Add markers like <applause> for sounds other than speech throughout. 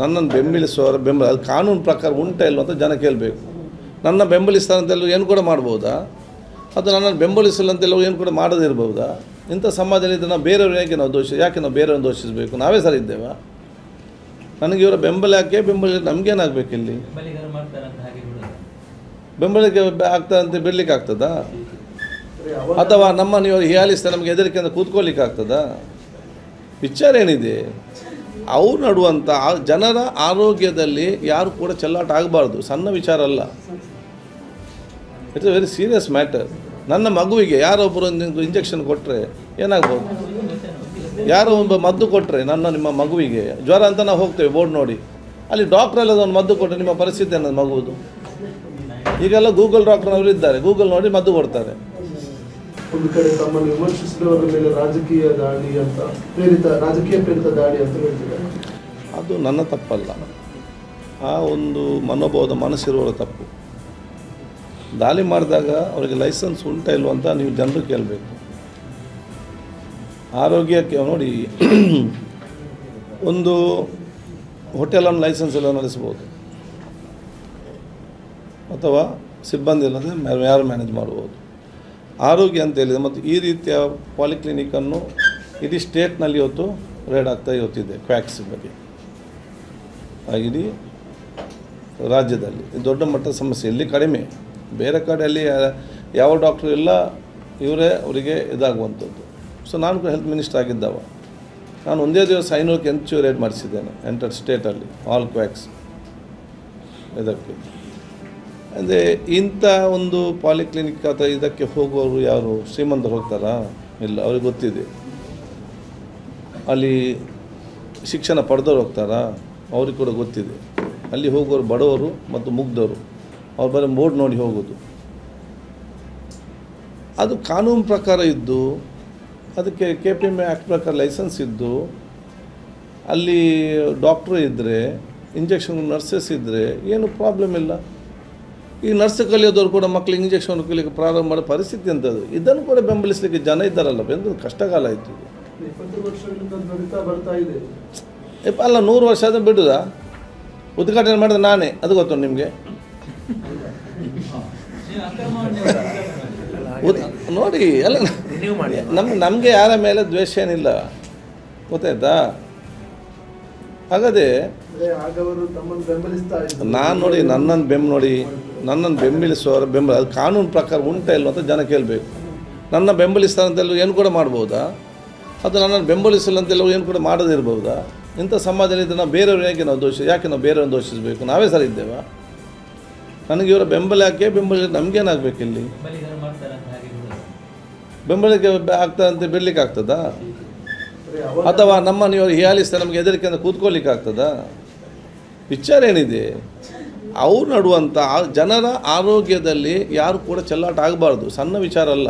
ನನ್ನನ್ನು ಬೆಂಬಲಿಸುವವರ ಬೆಂಬಲ ಅದು ಕಾನೂನು ಪ್ರಕಾರ ಉಂಟ ಇಲ್ಲ ಅಂತ ಜನ ಕೇಳಬೇಕು. ನನ್ನ ಬೆಂಬಲಿಸ್ತಾರಂತೆಲ್ಲ ಏನು ಕೂಡ ಮಾಡ್ಬೋದಾ? ಅದು ನನ್ನನ್ನು ಬೆಂಬಲಿಸಿಲ್ಲ ಅಂತೆಲ್ಲ ಏನು ಕೂಡ ಮಾಡದಿರ್ಬೋದಾ? ಇಂಥ ಸಮಾಜದಲ್ಲಿ ನಾವು ಬೇರೆಯವ್ರು ಯಾಕೆ ನಾವು ದೋಷ ಯಾಕೆ ನಾವು ಬೇರೆಯವ್ರನ್ನ ದೋಷಿಸಬೇಕು? ನಾವೇ ಸರಿ ಇದ್ದೇವಾ? ನನಗೆ ಇವರ ಬೆಂಬಲ ಯಾಕೆ? ಬೆಂಬಲ ನಮಗೇನಾಗಬೇಕು ಇಲ್ಲಿ? ಬೆಂಬಲಕ್ಕೆ ಆಗ್ತದಂತೆ ಬಿಡ್ಲಿಕ್ಕೆ ಆಗ್ತದಾ? ಅಥವಾ ನಮ್ಮನ್ನು ಇವರು ಹೀಯಾಲಿಸ್ತಾ ನಮಗೆ ಹೆದರಿಕೆಯಿಂದ ಅಂತ ಕೂತ್ಕೊಳ್ಳಿಕ್ಕೆ ಆಗ್ತದಾ? ವಿಚಾರ ಏನಿದೆ? ಅವ್ರು ನಡುವಂಥ ಜನರ ಆರೋಗ್ಯದಲ್ಲಿ ಯಾರು ಕೂಡ ಚೆಲ್ಲಾಟ ಆಗಬಾರ್ದು. ಸಣ್ಣ ವಿಚಾರ ಅಲ್ಲ. It's a very serious matter ನನ್ನ ಮಗುವಿಗೆ ಯಾರೊಬ್ಬರು ಇಂಜೆಕ್ಷನ್ ಕೊಟ್ಟರೆ ಏನಾಗ್ಬೋದು? ಯಾರೋ ಒಬ್ಬ ಮದ್ದು ಕೊಟ್ಟರೆ ನನ್ನ ನಿಮ್ಮ ಮಗುವಿಗೆ? ಜ್ವರ ಅಂತ ನಾವು ಹೋಗ್ತೇವೆ ಬೋರ್ಡ್ ನೋಡಿ. ಅಲ್ಲಿ ಡಾಕ್ಟ್ರಲ್ಲಿ ಅದೊಂದು ಮದ್ದು ಕೊಟ್ಟರೆ ನಿಮ್ಮ ಪರಿಸ್ಥಿತಿ ಅನ್ನೋದು ಮಗುವುದು? ಈಗೆಲ್ಲ ಗೂಗಲ್ ಡಾಕ್ಟರ್ನವರು ಇದ್ದಾರೆ. ಗೂಗಲ್ ನೋಡಿ ಮದ್ದು ಕೊಡ್ತಾರೆ. ಒಂದು ಕಡೆ ತಮ್ಮನ್ನು ವಿಮರ್ಶಿಸಿದವರ ಮೇಲೆ ರಾಜಕೀಯ ದಾಳಿ ಅಂತ, ಪ್ರೇರಿತ, ರಾಜಕೀಯ ಪ್ರೇರಿತ ದಾಳಿ ಅಂತ ಹೇಳ್ತಿದ್ದಾರೆ ಅದು ನನ್ನ ತಪ್ಪಲ್ಲ. ಆ ಒಂದು ಮನೋಭಾವದ ಮನಸ್ಸಿರುವವರ ತಪ್ಪು. ದಾಳಿ ಮಾಡಿದಾಗ ಅವರಿಗೆ ಲೈಸೆನ್ಸ್ ಉಂಟಾ ಇಲ್ವ ಅಂತ ನೀವು ಜನರು ಕೇಳಬೇಕು. ಆರೋಗ್ಯಕ್ಕೆ ನೋಡಿ, ಒಂದು ಹೋಟೆಲನ್ನು ಲೈಸೆನ್ಸ್ ಎಲ್ಲ ನಡೆಸ್ಬೋದು ಅಥವಾ ಸಿಬ್ಬಂದಿ ಇಲ್ಲದೆ ಯಾರು ಮ್ಯಾನೇಜ್ ಮಾಡ್ಬೋದು. ಆರೋಗ್ಯ ಅಂತ ಹೇಳಿದೆ ಮತ್ತು ಈ ರೀತಿಯ ಪಾಲಿಕ್ಲಿನಿಕನ್ನು ಇಡೀ ಸ್ಟೇಟ್ನಲ್ಲಿ ಇವತ್ತು ರೇಡ್ ಆಗ್ತಾ ಇವತ್ತಿದೆ ಕ್ವ್ಯಾಕ್ಸ್ ಬಗ್ಗೆ. ಇಡೀ ರಾಜ್ಯದಲ್ಲಿ. ದೊಡ್ಡ ಮಟ್ಟದ ಸಮಸ್ಯೆ. ಇಲ್ಲಿ ಕಡಿಮೆ. ಬೇರೆ ಕಡೆಯಲ್ಲಿ ಯಾವ ಡಾಕ್ಟ್ರು ಇಲ್ಲ, ಇವರೇ ಅವರಿಗೆ ಇದಾಗುವಂಥದ್ದು. ಸೊ ನಾನು ಹೆಲ್ತ್ ಮಿನಿಸ್ಟರ್ ಆಗಿದ್ದವ. ನಾನು ಒಂದೇ ದಿವಸ ಐನೂರಕ್ಕೆ ಎಂಚು ರೇಟ್ ಮಾಡಿಸಿದ್ದೇನೆ ಎಂಟರ್ ಸ್ಟೇಟಲ್ಲಿ ಆಲ್ ಕ್ವ್ಯಾಕ್ಸ್ ಇದಕ್ಕೆ. ಅಂದರೆ ಇಂಥ ಒಂದು ಪಾಲಿಕ್ಲಿನಿಕ್ ಅಥವಾ ಇದಕ್ಕೆ ಹೋಗುವವರು ಯಾರು? ಶ್ರೀಮಂತರು ಹೋಗ್ತಾರಾ? ಇಲ್ಲ, ಅವ್ರಿಗೆ ಗೊತ್ತಿದೆ. ಅಲ್ಲಿ ಶಿಕ್ಷಣ ಪಡೆದವ್ರು ಹೋಗ್ತಾರಾ? ಅವ್ರಿಗೆ ಕೂಡ ಗೊತ್ತಿದೆ. ಅಲ್ಲಿ ಹೋಗೋರು ಬಡವರು ಮತ್ತು ಮುಗ್ಧವರು ಅವ್ರು ಬರೀ ಮೋಡ್ ನೋಡಿ ಹೋಗೋದು. ಅದು ಕಾನೂನು ಪ್ರಕಾರ ಇದ್ದು, ಅದಕ್ಕೆ ಕೆ ಪಿ ಎಂ ಆ್ಯಕ್ಟ್ ಪ್ರಕಾರ ಲೈಸೆನ್ಸ್ ಇದ್ದು, ಅಲ್ಲಿ ಡಾಕ್ಟ್ರು ಇದ್ದರೆ ಇಂಜೆಕ್ಷನ್ ನರ್ಸಸ್ ಇದ್ದರೆ ಏನು ಪ್ರಾಬ್ಲಮ್ ಇಲ್ಲ. ಈ ನರ್ಸ್ ಕಲಿಯೋದವ್ರು ಕೂಡ ಮಕ್ಕಳಿಗೆ ಇಂಜೆಕ್ಷನ್ ಕಲಿಯೋಕ್ಕೆ ಪ್ರಾರಂಭ ಮಾಡೋ ಪರಿಸ್ಥಿತಿ ಅಂತದ್ದು ಇದನ್ನು ಕೂಡ ಬೆಂಬಲಿಸಲಿಕ್ಕೆ ಜನ ಇದ್ದಾರಲ್ಲ ಬೆಂದು ಕಷ್ಟಕಾಲ ಆಯಿತು ಅಲ್ಲ ನೂರು ವರ್ಷ ಆದ್ರೆ ಬಿಡುದಾ? ಉದ್ಘಾಟನೆ ಮಾಡಿದ್ರೆ ನಾನೇ. ಅದು ಗೊತ್ತು ನಿಮಗೆ? ಉದ್ ನೋಡಿ ಅಲ್ಲ ನಮ್ಗೆ ನಮಗೆ ಯಾರ ಮೇಲೆ ದ್ವೇಷ ಏನಿಲ್ಲ. ಗೊತ್ತಾಯ್ತಾ? ಹಾಗಾದ್ರೆ ನಾನು ನೋಡಿ ನನ್ನನ್ನು ಬೆಂಬ ನೋಡಿ ನನ್ನನ್ನು ಬೆಂಬಲಿಸುವವರ ಬೆಂಬಲ ಅದು ಕಾನೂನು ಪ್ರಕಾರ ಉಂಟ ಇಲ್ವ ಅಂತ ಜನ ಕೇಳಬೇಕು. ನನ್ನ ಬೆಂಬಲಿಸ್ತಾನಂತೆಲ್ಲ ಏನು ಕೂಡ ಮಾಡ್ಬೋದಾ? ಅದು ನನ್ನನ್ನು ಬೆಂಬಲಿಸಿಲ್ಲ ಅಂತೆಲ್ಲ ಏನು ಕೂಡ ಮಾಡದಿರ್ಬೋದಾ ಇಂಥ ಸಮಾಜದಲ್ಲಿ ನಾವು ಬೇರೆಯವ್ರು ಯಾಕೆ ನಾವು ದೋಷ ಯಾಕೆ ನಾವು ಬೇರೆಯವ್ರನ್ನ ದೋಷಿಸಬೇಕು? ನಾವೇ ಸರಿ ಇದ್ದೇವಾ? ನನಗೆ ಇವರ ಬೆಂಬಲ ಯಾಕೆ? ಬೆಂಬಲ ನಮಗೇನಾಗಬೇಕು ಇಲ್ಲಿ? ಬೆಂಬಲಕ್ಕೆ ಆಗ್ತದಂತೆ ಬಿಡ್ಲಿಕ್ಕೆ ಆಗ್ತದಾ? ಅಥವಾ ನಮ್ಮ ನೀವು ಹೀಯಾಲಿಸ್ತಾ ನಮಗೆ ಹೆದರಿಕೆಯಿಂದ ಅಂತ ಕೂತ್ಕೊಳ್ಳಿಕ್ಕೆ ಆಗ್ತದಾ? ವಿಚಾರ ಏನಿದೆ? ಅವ್ರು ನಡುವಂಥ ಜನರ ಆರೋಗ್ಯದಲ್ಲಿ ಯಾರು ಕೂಡ ಚೆಲ್ಲಾಟ ಆಗಬಾರ್ದು. ಸಣ್ಣ ವಿಚಾರ ಅಲ್ಲ.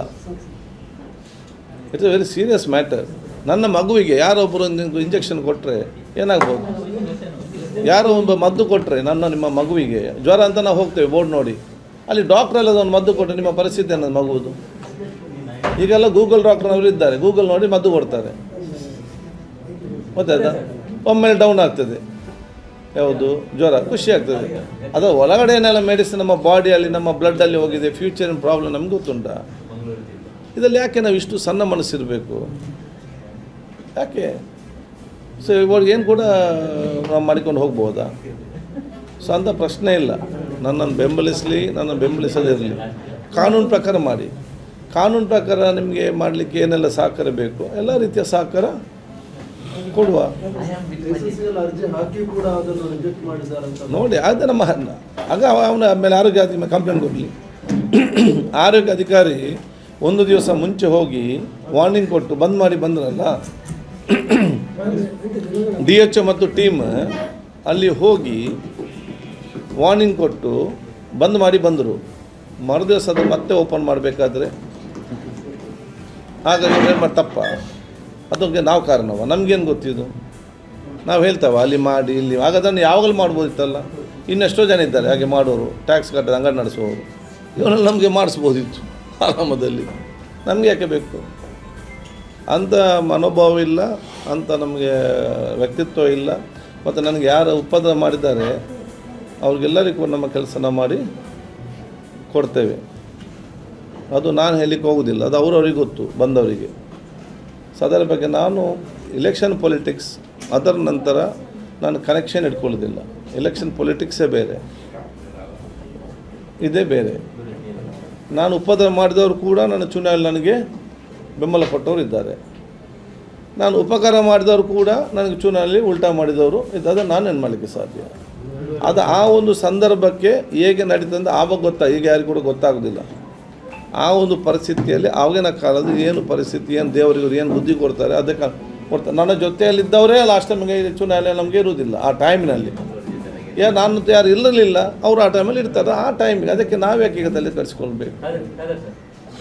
ಇಟ್ಸ್ ವೆರಿ ಸೀರಿಯಸ್ ಮ್ಯಾಟರ್ ನನ್ನ ಮಗುವಿಗೆ ಯಾರೊಬ್ಬರು ಇಂಜೆಕ್ಷನ್ ಕೊಟ್ಟರೆ ಏನಾಗ್ಬೋದು? ಯಾರೋ ಒಬ್ಬ ಮದ್ದು ಕೊಟ್ಟರೆ ನನ್ನ ನಿಮ್ಮ ಮಗುವಿಗೆ? ಜ್ವರ ಅಂತ ನಾವು ಹೋಗ್ತೇವೆ ಬೋರ್ಡ್ ನೋಡಿ. ಅಲ್ಲಿ ಡಾಕ್ಟ್ರೆಲ್ಲ ಒಂದು ಮದ್ದು ಕೊಟ್ಟರೆ ನಿಮ್ಮ ಪರಿಸ್ಥಿತಿ ಅನ್ನೋದು ಮಗುವುದು? ಈಗೆಲ್ಲ ಗೂಗಲ್ ಡಾಕ್ಟರ್ನವರು ಇದ್ದಾರೆ. ಗೂಗಲ್ ನೋಡಿ ಮದ್ದು ಕೊಡ್ತಾರೆ. ಗೊತ್ತಾಯ್ತಾ ಒಮ್ಮೆಲೆ ಡೌನ್ ಆಗ್ತದೆ. ಯಾವುದು? ಜ್ವರ, ಖುಷಿ ಆಗ್ತದೆ. ಅದು ಒಳಗಡೆ ಏನೆಲ್ಲ ಮೆಡಿಸಿನ್ ನಮ್ಮ ಬಾಡಿಯಲ್ಲಿ ನಮ್ಮ ಬ್ಲಡ್ಡಲ್ಲಿ ಹೋಗಿದೆ ಫ್ಯೂಚರ್ ಪ್ರಾಬ್ಲಮ್ ನಮ್ಗೆ ಗೊತ್ತುಂಟಾ? ಇದರಲ್ಲಿ ಯಾಕೆ ನಾವು ಇಷ್ಟು ಸಣ್ಣ ಮನಸ್ಸಿರಬೇಕು? ಯಾಕೆ? ಸೊ ಏನು ಕೂಡ ನಾವು ಮಾಡಿಕೊಂಡು ಹೋಗ್ಬೋದಾ? ಸೊ ಅಂಥ ಪ್ರಶ್ನೆ ಇಲ್ಲ. ನನ್ನನ್ನು ಬೆಂಬಲಿಸಲಿ ನನ್ನನ್ನು ಬೆಂಬಲಿಸದಿರಲಿ ಕಾನೂನು ಪ್ರಕಾರ ಮಾಡಿ. ಕಾನೂನು ಪ್ರಕಾರ ನಿಮಗೆ ಮಾಡಲಿಕ್ಕೆ ಏನೆಲ್ಲ ಸಹಕಾರ ಬೇಕು? ಎಲ್ಲ ರೀತಿಯ ಸಹಕಾರ ಕೊಡುವ. ನೋಡಿ ಅದು ನಮ್ಮ ಆಗ ಅವ- ಅವನ ಮೇಲೆ ಆರೋಗ್ಯ ಕಂಪ್ಲೇಂಟ್ ಕೊಡಲಿ. ಆರೋಗ್ಯ ಅಧಿಕಾರಿ ಒಂದು ದಿವಸ ಮುಂಚೆ ಹೋಗಿ ವಾರ್ನಿಂಗ್ ಕೊಟ್ಟು ಬಂದ್ ಮಾಡಿ ಬಂದ್ರಲ್ಲ. ಡಿ ಎಚ್ ಮತ್ತು ಟೀಮ್ ಅಲ್ಲಿ ಹೋಗಿ ವಾರ್ನಿಂಗ್ ಕೊಟ್ಟು ಬಂದ್ ಮಾಡಿ ಬಂದರು. ಅದು ಮತ್ತೆ ಓಪನ್ ಮಾಡಬೇಕಾದ್ರೆ. ಆಗ ಏನು ಮಾಡಿ ತಪ್ಪ. ಅದಕ್ಕೆ ನಾವು ಕಾರಣವ. ನಮಗೇನು ಗೊತ್ತಿದ್ದು ನಾವು ಹೇಳ್ತೇವೆ, ಅಲ್ಲಿ ಮಾಡಿ, ಇಲ್ಲಿ. ಆಗ ಅದನ್ನು ಯಾವಾಗಲೂ ಮಾಡ್ಬೋದಿತ್ತಲ್ಲ? ಇನ್ನೆಷ್ಟೋ ಜನ ಇದ್ದಾರೆ, ಹಾಗೆ ಮಾಡೋರು. ಟ್ಯಾಕ್ಸ್ ಕಟ್ಟದ ಅಂಗಡಿ ನಡೆಸುವವರು. ಇವನ್ನೆಲ್ಲ ನಮಗೆ ಮಾಡಿಸ್ಬೋದಿತ್ತು <laughs> ಆರಾಮದಲ್ಲಿ ನಮಗೆ ಯಾಕೆ ಬೇಕು? ಅಂಥ ಮನೋಭಾವ ಇಲ್ಲ ಅಂಥ ನಮಗೆ ವ್ಯಕ್ತಿತ್ವ ಇಲ್ಲ. ಮತ್ತು ನನಗೆ ಯಾರು ಉಪದ್ರ ಮಾಡಿದ್ದಾರೆ, ಅವ್ರಿಗೆಲ್ಲರಿಗೂ ನಮ್ಮ ಕೆಲಸನ ಮಾಡಿ ಕೊಡ್ತೇವೆ. ಅದು ನಾನು ಹೇಳಲಿಕ್ಕೆ ಹೋಗೋದಿಲ್ಲ. ಅದು ಅವರವ್ರಿಗೆ ಗೊತ್ತು, ಬಂದವರಿಗೆ. ಸೊ ಅದರ ಬಗ್ಗೆ ನಾನು ಎಲೆಕ್ಷನ್ ಪೊಲಿಟಿಕ್ಸ್ ಅದರ ನಂತರ ನಾನು ಕನೆಕ್ಷನ್ ಇಟ್ಕೊಳ್ಳೋದಿಲ್ಲ. ಎಲೆಕ್ಷನ್ ಪೊಲಿಟಿಕ್ಸೇ ಬೇರೆ. ಇದೇ ಬೇರೆ. ನಾನು ಉಪದ್ರ ಮಾಡಿದವರು ಕೂಡ ನನ್ನ ಚುನಾವಣೆ ನನಗೆ ಬೆಂಬಲ ಕೊಟ್ಟವರು ಇದ್ದಾರೆ. ನಾನು ಉಪಕಾರ ಮಾಡಿದವರು ಕೂಡ ನನಗೆ ಚುನಾವಣೆಯಲ್ಲಿ ಉಲ್ಟಾ ಮಾಡಿದವರು ಇದ್ದಾಗ ನಾನು ಏನು ಮಾಡಲಿಕ್ಕೆ ಸಾಧ್ಯ? ಅದು ಆ ಒಂದು ಸಂದರ್ಭಕ್ಕೆ ಹೇಗೆ ನಡೀತಂದ್ರೆ ಆವಾಗ ಗೊತ್ತಾ? ಈಗ ಯಾರಿಗೂ ಕೂಡ ಗೊತ್ತಾಗೋದಿಲ್ಲ. ಆ ಒಂದು ಪರಿಸ್ಥಿತಿಯಲ್ಲಿ ಆವಾಗಿನ ಕಾಲದ ಏನು ಪರಿಸ್ಥಿತಿ, ಏನು ದೇವರಿಗೂ ಏನು ಬುದ್ಧಿ ಕೊಡ್ತಾರೆ, ಅದಕ್ಕೆ ಕೊಡ್ತಾರೆ. ನನ್ನ ಜೊತೆಯಲ್ಲಿದ್ದವರೇ ಲಾಸ್ಟ್ ಟೈಮ್ಗೆ ಚುನಾವಣೆ ನಮಗೆ ಇರುವುದಿಲ್ಲ, ಆ ಟೈಮಿನಲ್ಲಿ ಯಾ ನಾನು ಯಾರು ಇರಲಿಲ್ಲ, ಅವರು ಆ ಟೈಮಲ್ಲಿ ಇರ್ತಾರೆ, ಆ ಟೈಮಿಗೆ ಅದಕ್ಕೆ ನಾವು ಯಾಕೆ ಈಗ ತಲೆ ಸರ್.